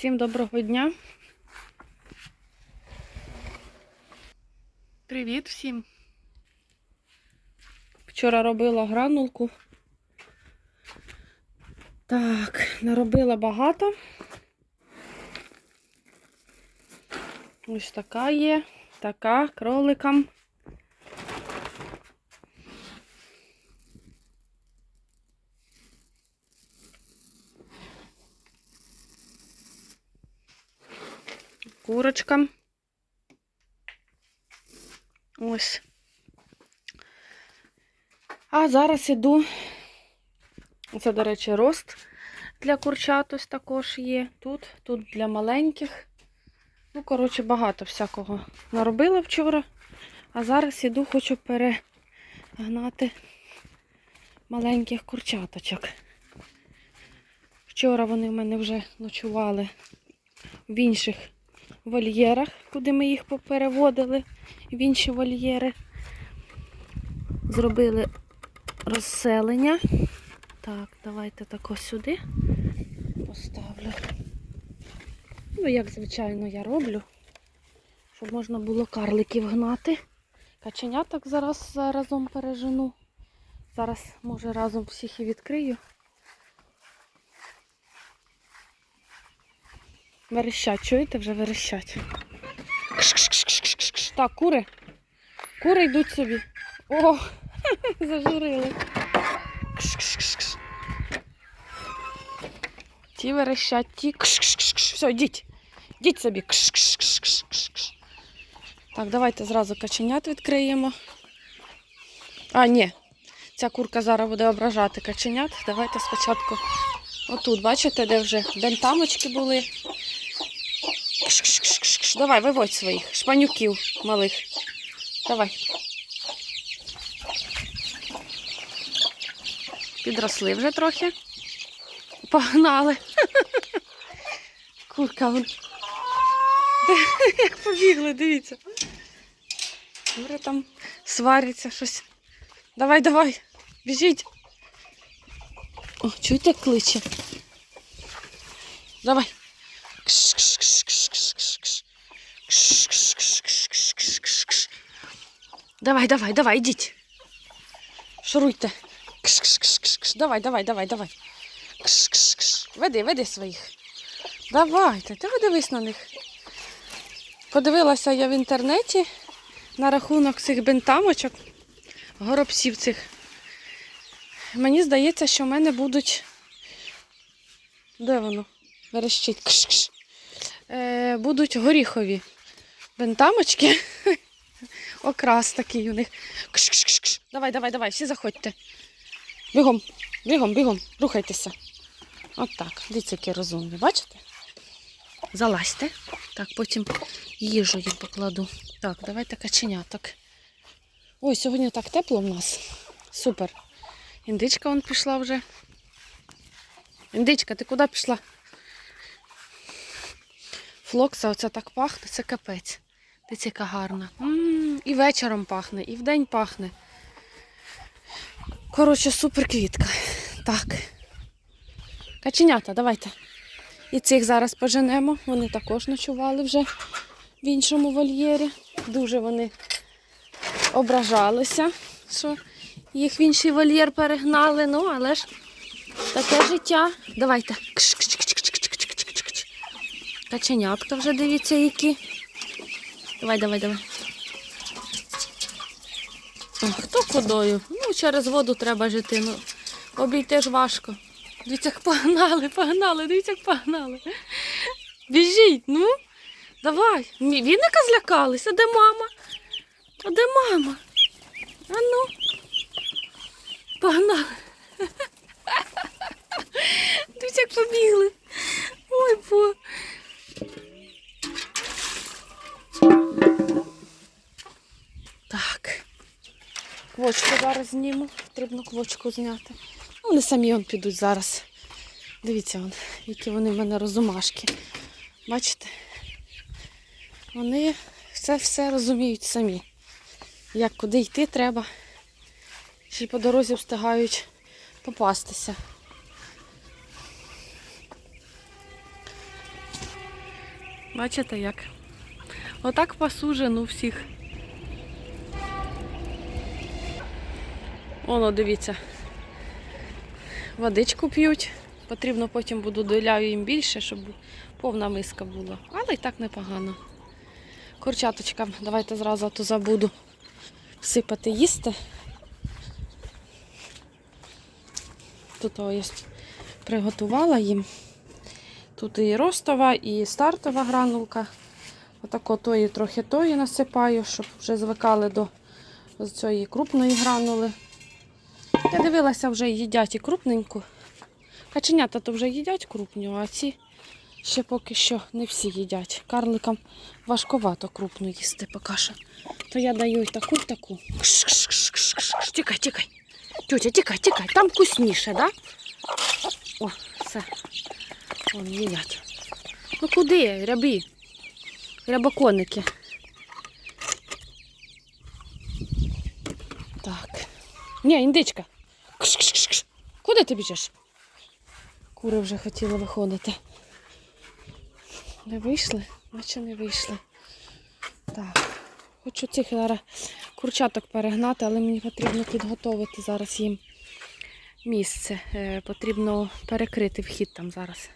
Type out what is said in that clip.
Всім доброго дня. Привіт всім. Вчора робила гранулку. Так, наробила багато. Ось така є, така кроликам. Курочка. Ось. А зараз іду. Це, до речі, рост для курчат ось також є. Тут, тут для маленьких. Ну, коротше, багато всякого наробила вчора. А зараз іду, хочу перегнати маленьких курчаточок. Вчора вони в мене вже ночували в інших вольєрах, куди ми їх попереводили в інші вольєри. Зробили розселення. Так, давайте тако сюди поставлю. Ну, як звичайно, я роблю, щоб можна було карликів гнати. Каченяток зараз разом пережену. Зараз, може, разом всіх і відкрию. Верещать, чуєте, вже верещать. Так, кури. Кури йдуть собі. О, зажурили. Ті верещать, ті. Все, йдіть. Йдіть собі. Так, давайте зразу каченят відкриємо. А, ні. Ця курка зараз буде ображати каченят. Давайте спочатку отут, бачите, де вже бентамочки були. Кш-кш-кш-кш. Давай, виводь своїх шпанюків малих. Давай. Підросли вже трохи. Погнали. Курка вон. Як побігли, дивіться. Вже там свариться щось. Давай, давай, біжіть. О, чуєте, кличе? Давай. Кш-кш-кш-кш-кш-кш. Давай, давай, давай, йдіть. Шуруйте. Кш-кш-кш-кш. Давай, давай, давай, давай. Кш-кш-кш. Веди, веди своїх. Давайте, ти подивись на них. Подивилася я в інтернеті на рахунок цих бентамочок, горобців цих. Мені здається, що в мене будуть. Де воно? Верещить. Кш-кш. Е, будуть горіхові бентамочки. Окрас такий у них. Кш-кш-кш. Давай, давай, давай, всі заходьте. Бігом, бігом, бігом, рухайтеся. От так. Дивіться, які розумні, бачите? Залазьте. Так, потім їжу їм покладу. Так, давайте каченяток. Ой, сьогодні так тепло в нас. Супер. Індичка вон пішла вже. Індичка, ти куди пішла? Флокса, оце так пахне, це капець. Дивіться, яка гарна. М, І вечором пахне, і вдень пахне. Коротше, супер квітка. Так. Каченята, давайте. І цих зараз поженемо. Вони також ночували вже в іншому вольєрі. Дуже вони ображалися, що їх в інший вольєр перегнали. Ну, але ж таке життя. Давайте. Каченятка вже дивіться, які. Давай, давай, давай. Хто кудою? Ну, через воду треба жити. Ну, обійти ж важко. Дивіться, як погнали, погнали, дивіться, як погнали. Біжіть, ну. Давай. Вінника злякались, а де мама? А де мама? А ну. Погнали. Дивіться, як побігли. Зараз зніму. Потрібно квочку зняти. Ну, Вони самі он підуть зараз. Дивіться, вон, які вони в мене розумашки. Бачите? Вони все все розуміють самі. Як куди йти треба. Ще й по дорозі встигають попастися. Бачите як? Отак пасу жену всіх. Воно, дивіться. Водичку п'ють. Потрібно потім буду доляю їм більше, щоб повна миска була. Але й так непогано. Курчаточкам, давайте зразу то забуду всипати їсти. Тут ось приготувала їм. Тут і ростова, і стартова гранулка. Отако тої трохи тої насипаю, щоб вже звикали до цієї крупної гранули. Я дивилася, вже їдять і крупненьку. Каченята то вже їдять крупню, а ці ще поки що не всі їдять. Карликам важковато крупну їсти поки що. То я даю й таку, й таку. Тікай, тікай. Тютя, тікай, тікай. Там вкусніше, да? О, все. Вон їдять. Ну куди, рябі? Рябоконики. Так. Ні, індичка. Кш-кш-кш-кш. Куди ти біжиш? Кури вже хотіли виходити. Не вийшли? Наче не вийшли. Так. Хочу цих зараз курчаток перегнати, але мені потрібно підготовити зараз їм місце. Е, потрібно перекрити вхід там зараз.